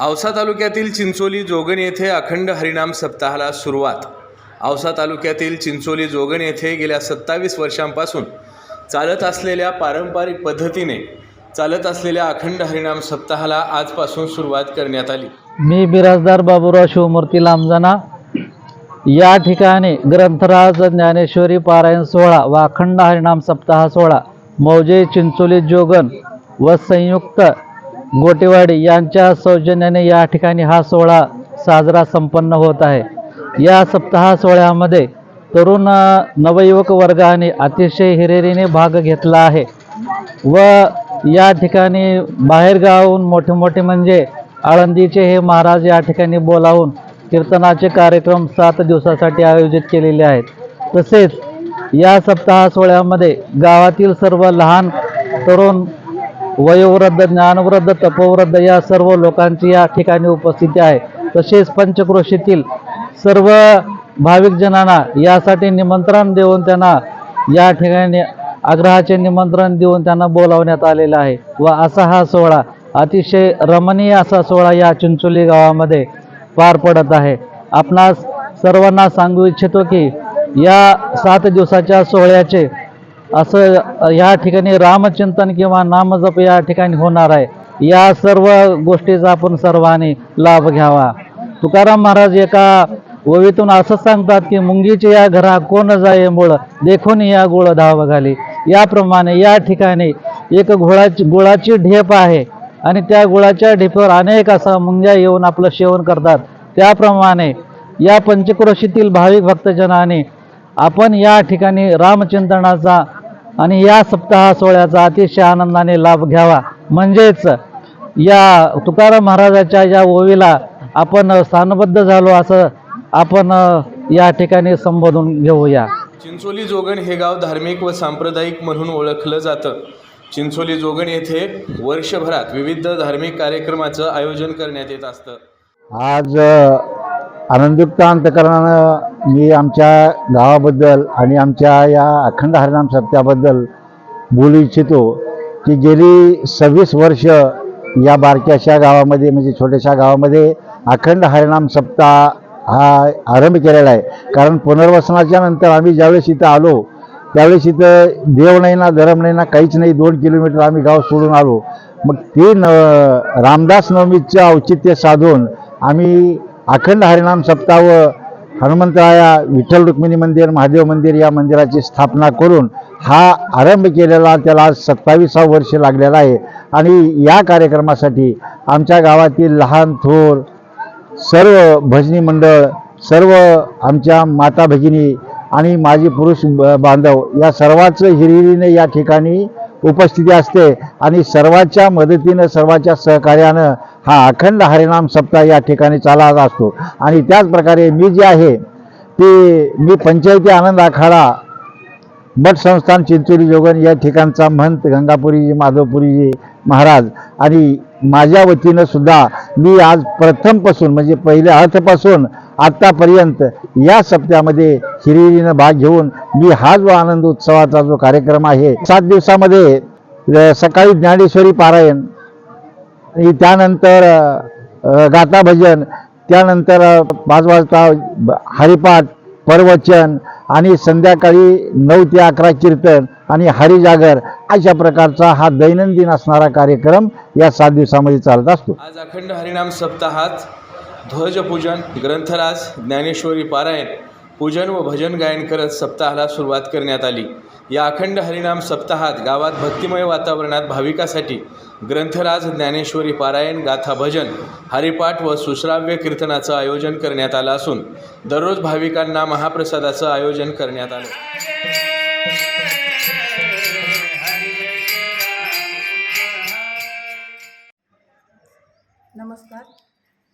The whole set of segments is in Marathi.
औसा तालुक्यातील चिंचोली जोगण येथे अखंड हरिनाम सप्ताहाला सुरुवात. औसा तालुक्यातील चिंचोली जोगण येथे गेल्या सत्तावीस वर्षांपासून चालत असलेल्या पारंपरिक पद्धतीने चालत असलेल्या अखंड हरिनाम सप्ताहाला आजपासून सुरुवात करण्यात आली. मी बिराजदार बाबूराव शिवमूर्ती लांबजाना. या ठिकाणी ग्रंथराज ज्ञानेश्वरी पारायण सोहळा व अखंड हरिनाम सप्ताह सोहळा मौजे चिंचोली जोगन व संयुक्त गोटेवाडी यांच्या सौजन्याने या ठिकाणी हा सोहळा साजरा संपन्न होत आहे. या सप्ताह सोहळ्यामध्ये तरुण नवयुवक वर्गाने अतिशय हिरेरीने भाग घेतला आहे व या ठिकाणी बाहेरगावाहून मोठे मोठे म्हणजे आळंदीचे हे महाराज या ठिकाणी बोलावून कीर्तनाचे कार्यक्रम सात दिवसासाठी आयोजित केलेले आहेत. तसेच या सप्ताह सोहळ्यामध्ये गावातील सर्व लहान तरुण वयोवृद्ध ज्ञानवृद्ध तपोवृद्ध या सर्व लोकांची या ठिकाणी उपस्थिती आहे. तसेच पंचक्रोशीतील सर्व भाविक जनांना यासाठी निमंत्रण देऊन त्यांना या ठिकाणी आग्रहाचे निमंत्रण देऊन त्यांना बोलावण्यात आलेलं आहे. व असा हा सोहळा अतिशय रमणीय असा सोहळा या चिंचोली गावामध्ये पार पडत आहे. आपणास सर्वांना सांगू इच्छितो की या सात दिवसाच्या सोहळ्याचे असं या ठिकाणी रामचिंतन किंवा नामजप या ठिकाणी होणार आहे. या सर्व गोष्टीचा आपण सर्वांनी लाभ घ्यावा. तुकाराम महाराज एका ओवीतून असं सांगतात की मुंगीचे या घरा कोण जाये मुळ देखून या गुळ धाव घाली. याप्रमाणे या ठिकाणी एक गुळाची गुळाची ढेप आहे आणि त्या गुळाच्या ढेपावर अनेक असा मुंग्या येऊन आपलं सेवन करतात. त्याप्रमाणे या पंचक्रोशीतील भाविक भक्तजनाने आपण या ठिकाणी रामचिंतनाचा आणि या सप्ताह सोहळ्याचा अतिशय आनंदाने लाभ घ्यावा. म्हणजेच या तुकाराम महाराजाच्या या ओवीला आपण स्थानबद्ध झालो असं आपण या ठिकाणी संबोधून घेऊया. चिंचोली जोगण हे गाव धार्मिक व सांप्रदायिक म्हणून ओळखलं जातं. चिंचोली जोगण येथे वर्षभरात विविध धार्मिक कार्यक्रमाचं आयोजन करण्यात येत असतं. आज आनंदयुक्त अंतकरणानं मी आमच्या गावाबद्दल आणि आमच्या या अखंड हरिनाम सप्त्याबद्दल बोलू इच्छितो की गेली सव्वीस वर्ष या बारक्याशा गावामध्ये म्हणजे छोट्याशा गावामध्ये अखंड हरिनाम सप्ताह हा आरंभ केलेला आहे. कारण पुनर्वसनाच्या नंतर आम्ही ज्यावेळेस इथं आलो त्यावेळेस इथं देव नाही ना धरम नाही ना काहीच नाही दोन किलोमीटर आम्ही गाव सोडून आलो. मग ते न रामदास नवमीचं औचित्य साधून आम्ही अखंड हरिनाम सप्ताह हनुमंतराया विठ्ठल रुक्मिणी मंदिर महादेव मंदिर या मंदिराची स्थापना करून हा आरंभ केलेला त्याला सत्तावीसा वर्ष लागलेला आहे. आणि या कार्यक्रमासाठी आमच्या गावातील लहान थोर सर्व भजनी मंडळ सर्व आमच्या माता भगिनी आणि माझे पुरुष ब- बांधव या सर्वांच हिरिरीने या ठिकाणी उपस्थिती असते आणि सर्वांच्या मदतीनं सर्वांच्या सहकार्यानं हा अखंड हरिनाम सप्ताह या ठिकाणी चालत असतो. आणि त्याचप्रकारे मी जे आहे ते मी पंचायती आनंद आखाडा मठ संस्थान चिंचोली जोगन या ठिकाणचा महंत गंगापुरीजी माधवपुरीजी महाराज आणि माझ्या वतीनं सुद्धा मी आज प्रथमपासून म्हणजे पहिल्या अर्थपासून आत्तापर्यंत या सप्त्यामध्ये हिरिरीनं भाग घेऊन मी हा जो आनंद उत्सवाचा जो कार्यक्रम आहे सात दिवसामध्ये सकाळी ज्ञानेश्वरी पारायण त्यानंतर गाता भजन त्यानंतर पाच वाजता हरिपाठ परवचन आणि संध्याकाळी नऊ ते अकरा कीर्तन आणि हरिजागर अशा प्रकारचा हा दैनंदिन असणारा कार्यक्रम या सात दिवसामध्ये चालत असतो. आज अखंड हरिनाम सप्ताहात ध्वजपूजन ग्रंथराज ज्ञानेश्वरी पारायण पूजन व भजन गायन करत सप्ताहाला सुरुवात करण्यात आली. या अखंड हरिनाम सप्ताहात गावात भक्तिमय वातावरणात भाविकासाठी ग्रंथराज ज्ञानेश्वरी पारायण गाथा भजन हरिपाठ व सुश्राव्य कीर्तनाचं आयोजन करण्यात आलं असून दररोज भाविकांना महाप्रसादाचं आयोजन करण्यात आलं. नमस्कार.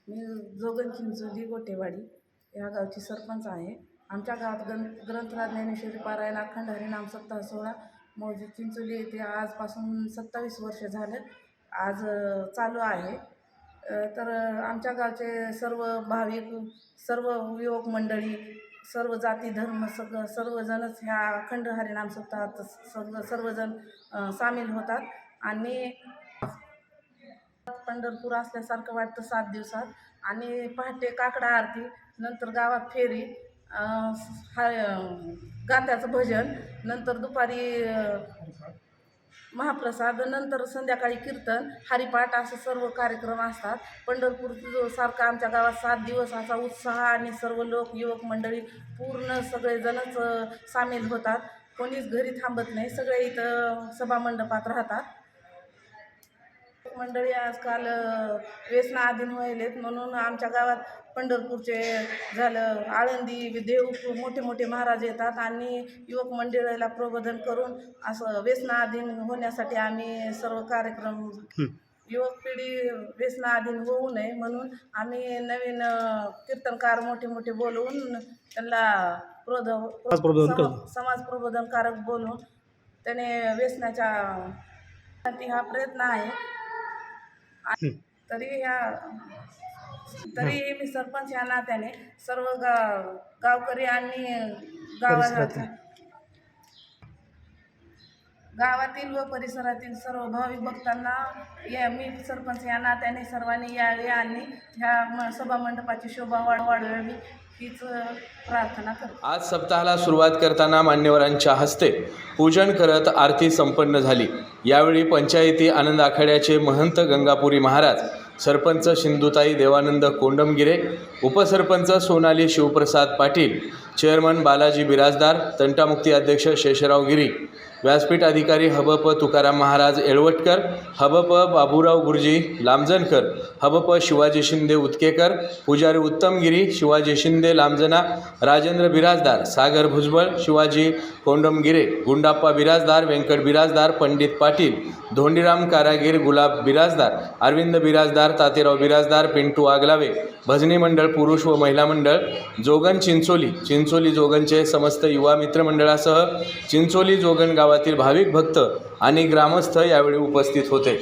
मी जोगन चिंचोली गोटेवाडी या गावची सरपंच आहे. आमच्या गावात ग्रं ग्रंथराज ज्ञानेश्वरी पारायण अखंड हरिनाम सप्ताह सोहळा मौजी चिंचोली येथे आजपासून सत्तावीस वर्ष झालं. आज चालू आहे. तर आमच्या गावचे सर्व भाविक सर्व युवक मंडळी सर्व जाती धर्म सगळं सर्वजणच ह्या अखंड हरिनाम सप्ताहात सर्व सर्वजण सामील होतात. आणि पंढरपूर असल्यासारखं वाटतं सात दिवसात. आणि पहाटे काकडा आरती नंतर गावात फेरी हा गात्याचं भजन नंतर दुपारी महाप्रसाद नंतर संध्याकाळी कीर्तन हरिपाठ असे सर्व कार्यक्रम असतात. पंढरपूर सारखा आमच्या गावात सात दिवस असा उत्साह आणि सर्व लोक युवक मंडळी पूर्ण सगळेजणच सामील होतात. कोणीच घरी थांबत नाही. सगळे इथं सभामंडपात राहतात. मंडळी आजकाल व्यसनाधीन व्हायलेत. म्हणून आमच्या गावात पंढरपूरचे झालं आळंदी देव मोठे मोठे महाराज येतात आणि युवक मंडळीला प्रबोधन करून असं व्यसनाधीन होण्यासाठी आम्ही सर्व कार्यक्रम युवक पिढी व्यसनाधीन होऊ नये म्हणून आम्ही नवीन कीर्तनकार मोठे मोठे बोलवून त्यांना प्रोध प्रबोधन समाज प्रबोधनकारक बोलून त्याने व्यसनाच्या हा प्रयत्न आहे. तरी ह्या तरी मी सरपंच या नात्याने सर्व गाव गावकरी आणि गावाच्या गावातील व परिसरातील सर्व भाविक भक्तांना या मी सरपंच या नात्याने सर्वांनी यावे आणि ह्या सभामंडपाची शोभा वाढ वाढवावी. हीच प्रार्थना करतो. आज सप्ताहाला सुरुवात करताना मान्यवरांच्या हस्ते पूजन करत आरती संपन्न झाली. यावेळी पंचायती आनंद आखाड्याचे महंत गंगापुरी महाराज सरपंच सिंधुताई देवानंद कोंडमगिरे उपसरपंच सोनाली शिवप्रसाद पाटील चेअरमन बालाजी बिराजदार तंटामुक्ती अध्यक्ष शेषराव गिरी व्यासपीठ अधिकारी हबप तुकाराम महाराज येळवटकर हबप बाबूराव गुरुजी लांबजनकर हबप शिवाजी शिंदे उत्केकर पुजारी उत्तमगिरी शिवाजी शिंदे लांबजना राजेंद्र बिराजदार सागर भुजबळ शिवाजी कोंडमगिरे गुंडाप्पा बिराजदार व्यंकट बिराजदार पंडित पाटील धोंडीराम कारागीर गुलाब बिराजदार अरविंद बिराजदार तातेराव बिराजदार पिंटू आगलावे भजनी मंडळ पुरुष व महिला मंडळ जोगन चिंचोली चिंचोली जोगनचे समस्त युवा मित्रमंडळासह चिंचोली जोगन गावातील भाविक भक्त आणि ग्रामस्थ यावेळी उपस्थित होते.